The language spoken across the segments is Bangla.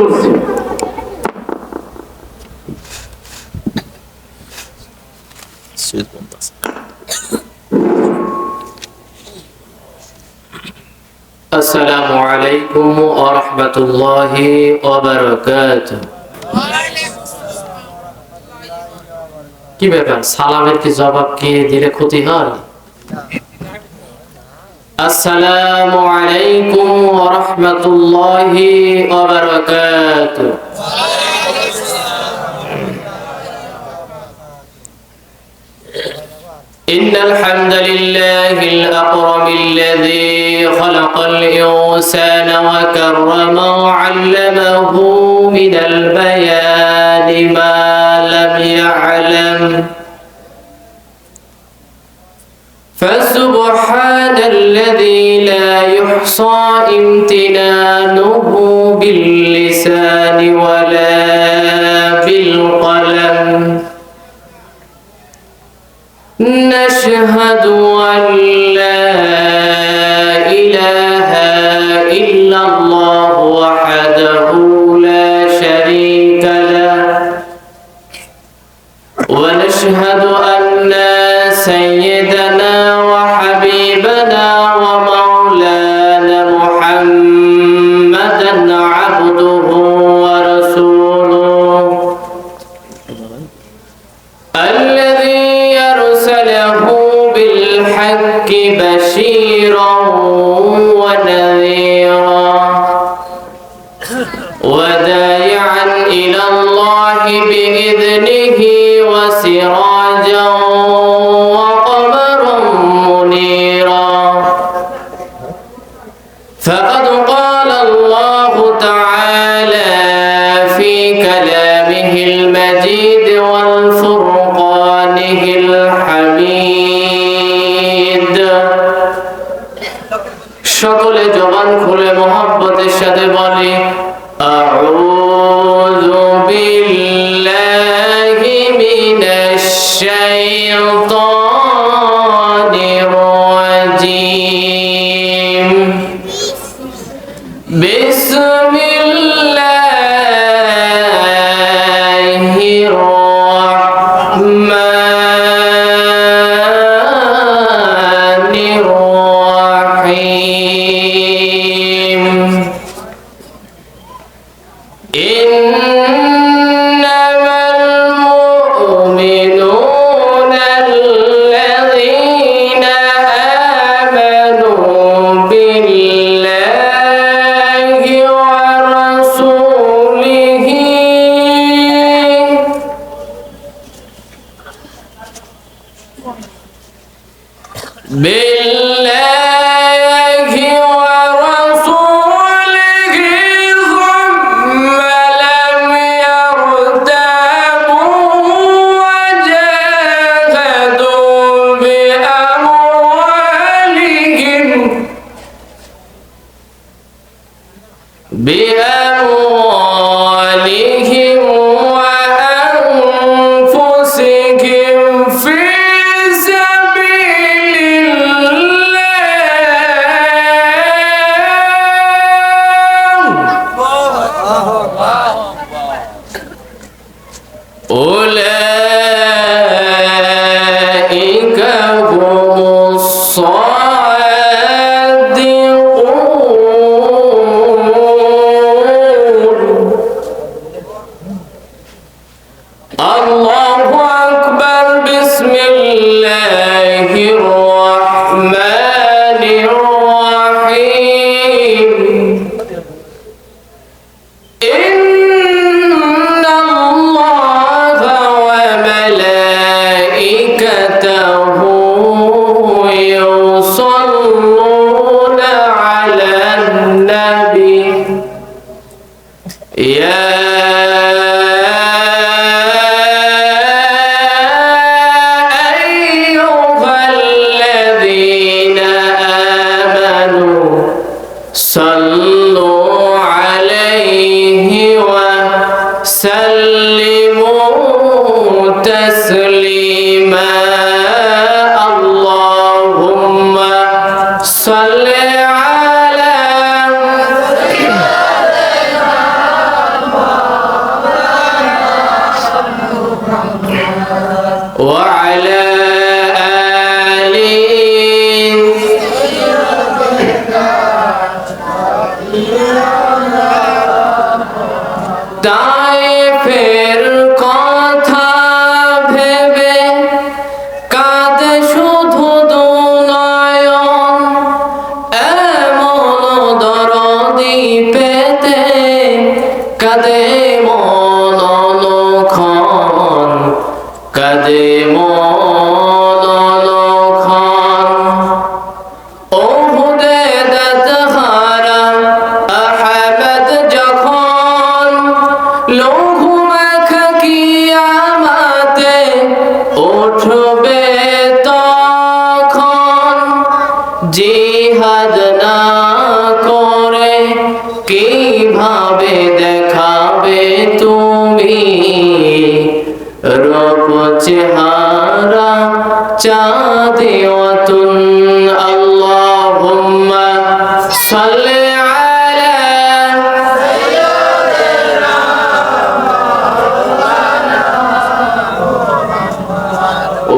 الكرسي. السلام عليكم ورحمة الله وبركاته. كيف ব্যাপার সালামের কি জবাব কি দিলে ক্ষতি হয়? আসসালামু ورحمة الله وبركاته إن الحمد لله الأقرب الذي خلق الإنسان وكرمه وعلمه من البيان ما لم يعلم فسبحان الذي لا يحصى امتنانه باللسان ولا بالقلم. نشهد أن لا إله إلا الله وحده فقد قال الله تعالى في كلامه المجيد والفرقانه الحميد সকলে জবান খুলে মোহাব্বতের সাথে বলে أعوذ بالله من الشيطان الرجيم Bismillah بأموالهم وأنفسهم في الله. أولئك هم الصادقون. জিহাদ না করে কিভাবে দেখাবে তুমি রূপ চেহারা চাঁদে অতুন আল্লাহুম্মা সাল্লি আলা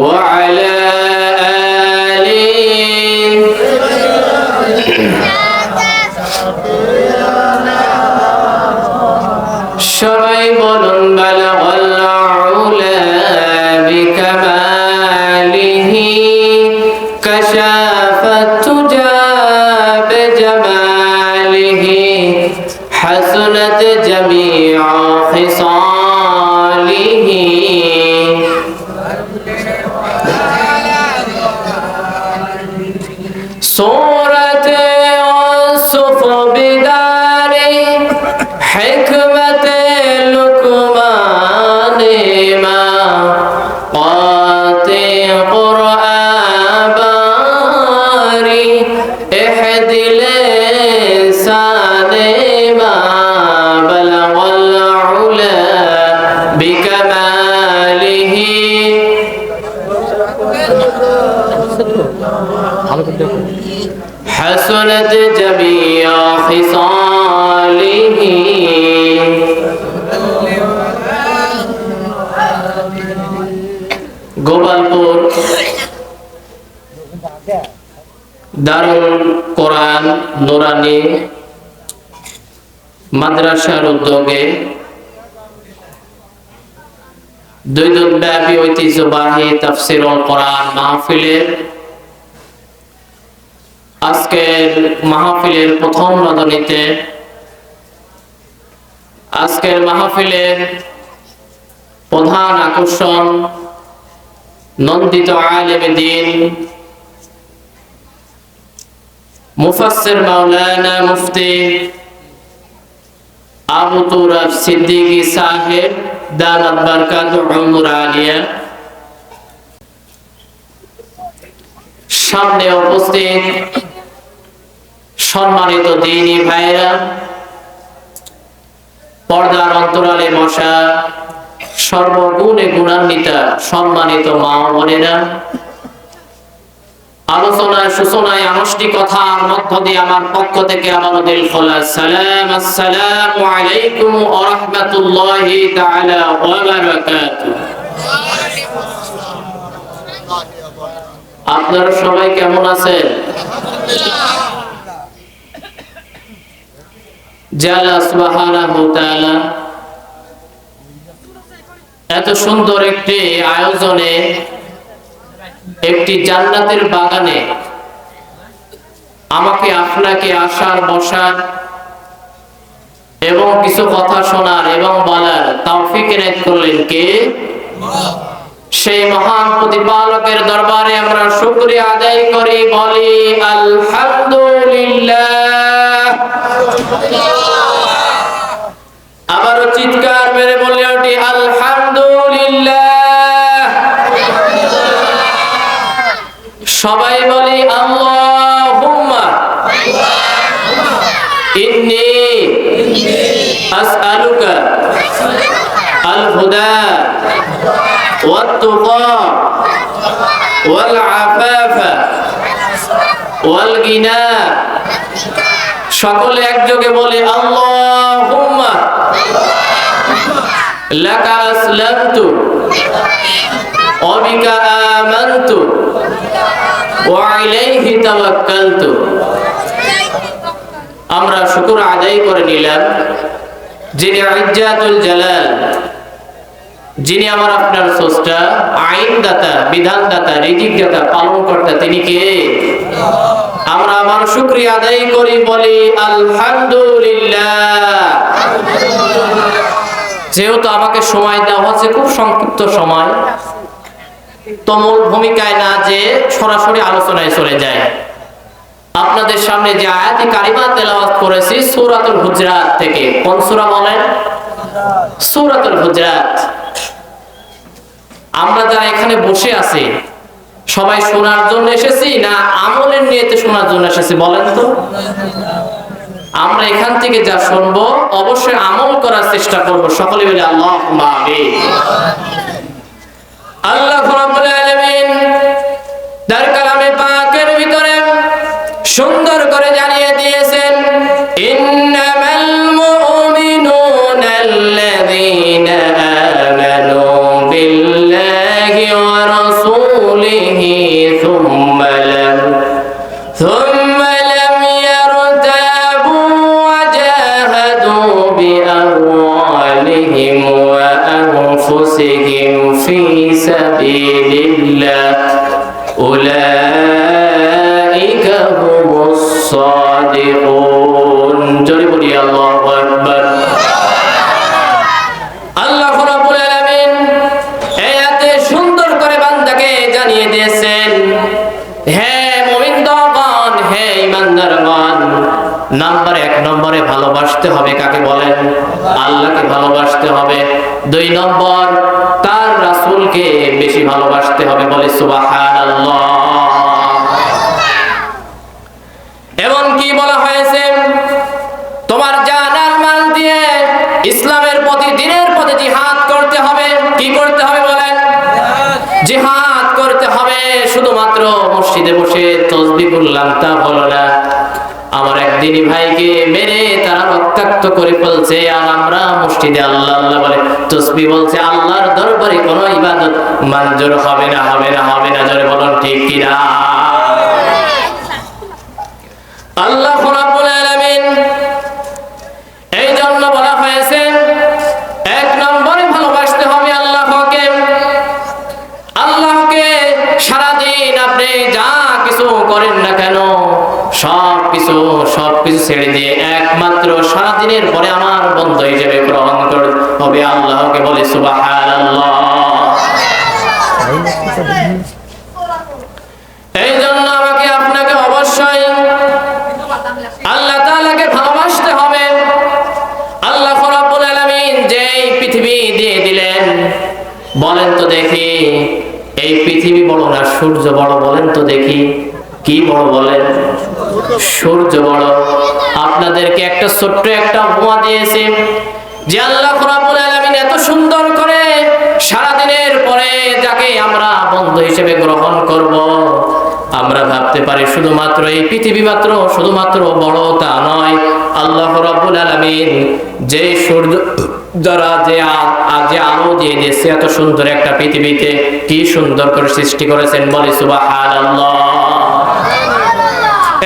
وعلى সবাই বলুন বালাগাল উলা حسنت جميع خصاله গোপালপুর দারুল কোরআন নোরানি মাদ্রাসার উদ্যোগে দুই ব্যাপী ঐতিহ্যবাহী মাহফিলের আজকের মাহফিলের প্রথম আজকের মাহফিলের প্রধান আকর্ষণ নন্দিত আলেম দিন মুফাসসির মাওলানা মুফতি আবু সিদ্দিকী সাহেব। দামাত বারকাতুল উমর আলিয়া সামনে উপস্থিত সম্মানিত দিনী ভাইরা পর্দার অন্তরালে বসা সর্বগুণে গুণান্বিতা সম্মানিত মা বোনেরা আলোচনায়, সূচনায় আনুষ্ঠানিকতার মধ্য দিয়ে আমার পক্ষ থেকে আমার দিল সালাম, আসসালামু আলাইকুম আপনারা সবাই কেমন আছেন? তাআলা। এত সুন্দর একটি আয়োজনে একটি জান্নাতের বাগানে আমাকে আপনাকে আসার, বসার এবং কিছু কথা শোনার এবং বলার তৌফিক এনায়েত করলেন কে? সেই মহান প্রতিপালকের দরবারে আমরা শুকরিয়া আদায় করি, বলি আলহামদুলিল্লাহ। আবারও চিৎকার আল হুদা والتقى والعفاف والغنى সকলে একযোগে বলে আল্লাহুম্মা লাকা আসলামতু ওয়া বিকা আমানতু ওয়া ইলাইহি তাওয়াক্কালতু আমরা শুকর আদায় করে নিলাম যিনি ইজ্জাতুল জালাল যিনি আমার আপনার স্রষ্টা, আইনদাতা, বিধানদাতা রিজিকদাতা পালনকর্তা, তিনি কে? আমরা আমার শুকরিয়া আদায় করি, বলি আলহামদুলিল্লাহ। যেহেতু আমাকে সময় দেওয়া হচ্ছে, খুব সংক্ষিপ্ত সময়, তো মূল ভূমিকায় না যে সরাসরি আলোচনায় চলে যায় আপনাদের সামনে যে আয়াতি কারিমা তেলাওয়াত করেছি, সূরাতুল হুজরাত থেকে, কোন সূরা বলেন? সূরাতুল হুজরাত। আমরা যারা এখানে বসে আছি, সবাই শোনার জন্য এসেছি না আমলের নিয়েতে শোনার জন্য এসেছি বলেন তো? আমরা এখান থেকে যা শুনব, অবশ্যই আমল করার চেষ্টা করব। সকলে মিলে আল্লাহ আল্লাহ রাব্বুল আলামিন তার হবে, কাকে বলেন? আল্লাহকে ভালোবাসতে হবে। দুই নম্বর তার রাসূলকে বেশি ভালোবাসতে হবে বলে সুবহানাল্লাহ। এমন কি বলা হয়েছে? তোমার জান আর মাল দিয়ে ইসলামের প্রতি, দিনের প্রতি জিহাদ করতে হবে। কি করতে হবে বলেন? জিহাদ করতে হবে। শুধুমাত্র মসজিদে বসে তসবি করলাম তা হলো না। আমার একদিনই ভাইকে মেরে তারা রক্তাক্ত করে ফেলছে, আর আমরা মসজিদে আল্লাহ আল্লাহ বলে, তসবি বলছে, আল্লাহর দরবারে কোনো ইবাদত মঞ্জুর হবে না হবে না হবে না, জোরে বলুন, ঠিক কিনা আল্লাহ রাব্বুল আলামিন এই জন্য বলা হয়েছে, এক নম্বরে ভালোবাসতে হবে আল্লাহকে। আল্লাহকে সারাদিন আপনি যা কিছু করেন না কেন সব কিছু সব কিছু ছেড়ে দিয়ে একমাত্র সারাদিনের পরে আমার বন্ধু হিসেবে গ্রহণ করতে। হবে আল্লাহকে বলে, সুবহানাল্লাহ। এই জন্য আমাকে আপনাকে অবশ্যই আল্লাহ তাআলাকে ভালোবাসতে হবে। আল্লাহ রাব্বুল আলামিন যেই পৃথিবী দিয়ে দিলেন, বলেন তো দেখি। এই পৃথিবী বড় না, সূর্য বড় বলেন তো দেখি। কি বড় বলেন? সূর্য বড়। আপনাদেরকে একটা ছোট্ট একটা উপমা দিয়েছি। যে আল্লাহ রাব্বুল আলামিন এত সুন্দর করে সারাদিনের পরে যাকে আমরা বন্ধু হিসেবে গ্রহণ করব, আমরা ভাবতে পারি শুধুমাত্র এই পৃথিবী মাত্র, শুধুমাত্র বড় তা নয়। আল্লাহ রাব্বুল আলামিন যে সূর্য দ্বারা যে যে আলো দিয়ে দিয়েছে এত সুন্দর একটা পৃথিবীতে, কি সুন্দর করে সৃষ্টি করেছেন বলে সুবহানাল্লাহ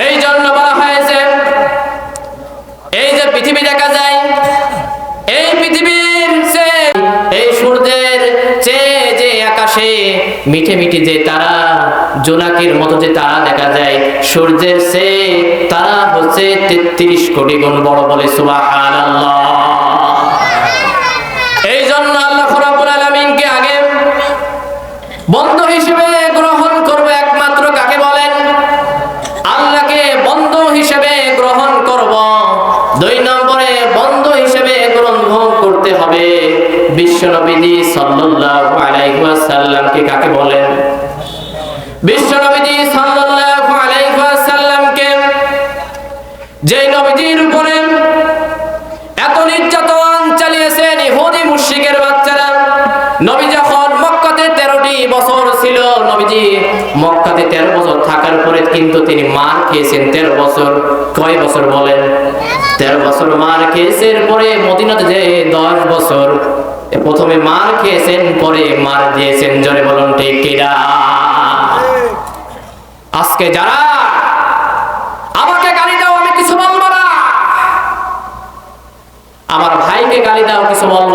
এই জন্য বলা হয়েছে এই যে পৃথিবী দেখা যায়। এই পৃথিবীর এই সূর্যের চেয়ে যে আকাশে মিঠে মিঠে যে তারা, জোনাকির মতো যে তারা দেখা যায়, সূর্যের সে তারা হচ্ছে তেত্রিশ কোটি গুণ বড় বলে সুবহানাল্লাহ। এই জন্য আল্লাহ আলামিনকে আগে বন্ধু হিসেবে গ্রহণ করবে একমাত্র কাকে বলেন আল্লাহকে বন্ধু হিসেবে গ্রহণ করব দুই নম্বরে বন্ধু হিসেবে গ্রহণ করতে হবে। বিশ্বনবীজি সাল্লাল্লাহু আলাইহি ওয়াসাল্লামকে কাকে বলেন? সাল্লাল্লাহু আলাইহি ওয়াসাল্লামকে যে নবীজির উপরে এত নির্যাতন চালিয়েছেন ইহুদি মুশরিকের বাচ্চারা, নবী নবীজি মক্কাতে তেরো বছর থাকার পরে কিন্তু তিনি মার খেয়েছেন তেরো বছর। কয় বছর বলেন? তেরো বছর মার খেয়েছেন পরে মদিনাতে যে দশ বছর। প্রথমে মার খেয়েছেন, পরে মার দিয়েছেন। জোরে বলুন, ঠিক কিনা আজকে যারা আমাকে গালি দাও, আমি কিছু বলব না। আমার ভাইকে গালি দাও, কিছু বলব